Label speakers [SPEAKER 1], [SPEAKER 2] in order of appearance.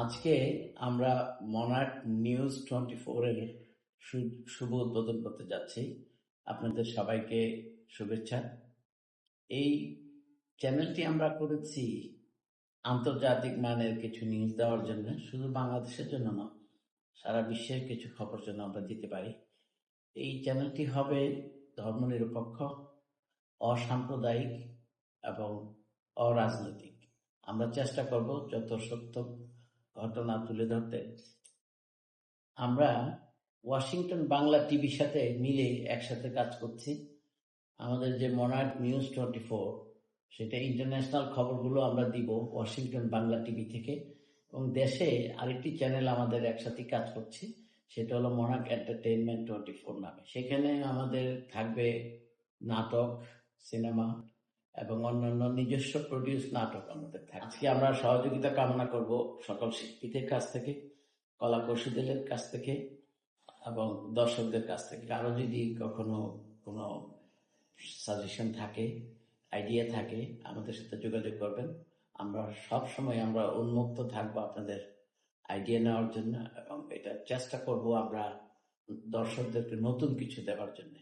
[SPEAKER 1] আজকে আমরা monarch News twenty four এর শুভ উদ্বোধন করতে যাচ্ছি। আপনাদের সবাইকে শুভেচ্ছা। এই চ্যানেলটি আমরা করেছি আন্তর্জাতিক মানের কিছু নিউজ দেওয়ার জন্য, শুধু বাংলাদেশের জন্য না সারা বিশ্বের কিছু খবর জন্য আমরা দিতে পারি। এই চ্যানেলটি হবে ধর্মনিরপেক্ষ, অসাম্প্রদায়িক এবং অরাজনৈতিক। আমরা চেষ্টা করব যত সত্য ঘটনা তুলে ধরতে, আমরা ওয়াশিংটন বাংলা টিভির সাথে মিলে একসাথে কাজ করছি। আমাদের যে মনার্ক নিউজ টোয়েন্টি ফোর, সেটা ইন্টারন্যাশনাল খবরগুলো আমরা দিব ওয়াশিংটন বাংলা টিভি থেকে। এবং দেশে আরেকটি চ্যানেল আমাদের একসাথে কাজ করছি, সেটা হলো মনার্ক এন্টারটেইনমেন্ট টোয়েন্টি ফোর নামে। সেখানে আমাদের থাকবে নাটক, সিনেমা এবং অন্যান্য নিজস্ব প্রডিউস নাটক আমাদের থাকে। আজকে আমরা সহযোগিতা কামনা করব সকল শিল্পীদের কাছ থেকে, কলা কৌশলীদের কাছ থেকে এবং দর্শকদের কাছ থেকে। কারও যদি কখনো কোনো সাজেশন থাকে আইডিয়া থাকে, আমাদের সাথে যোগাযোগ করবেন। আমরা সব সময় আমরা উন্মুক্ত থাকব আপনাদের আইডিয়া নেওয়ার জন্য এবং এটা চেষ্টা করব আমরা দর্শকদেরকে নতুন কিছু দেওয়ার জন্য।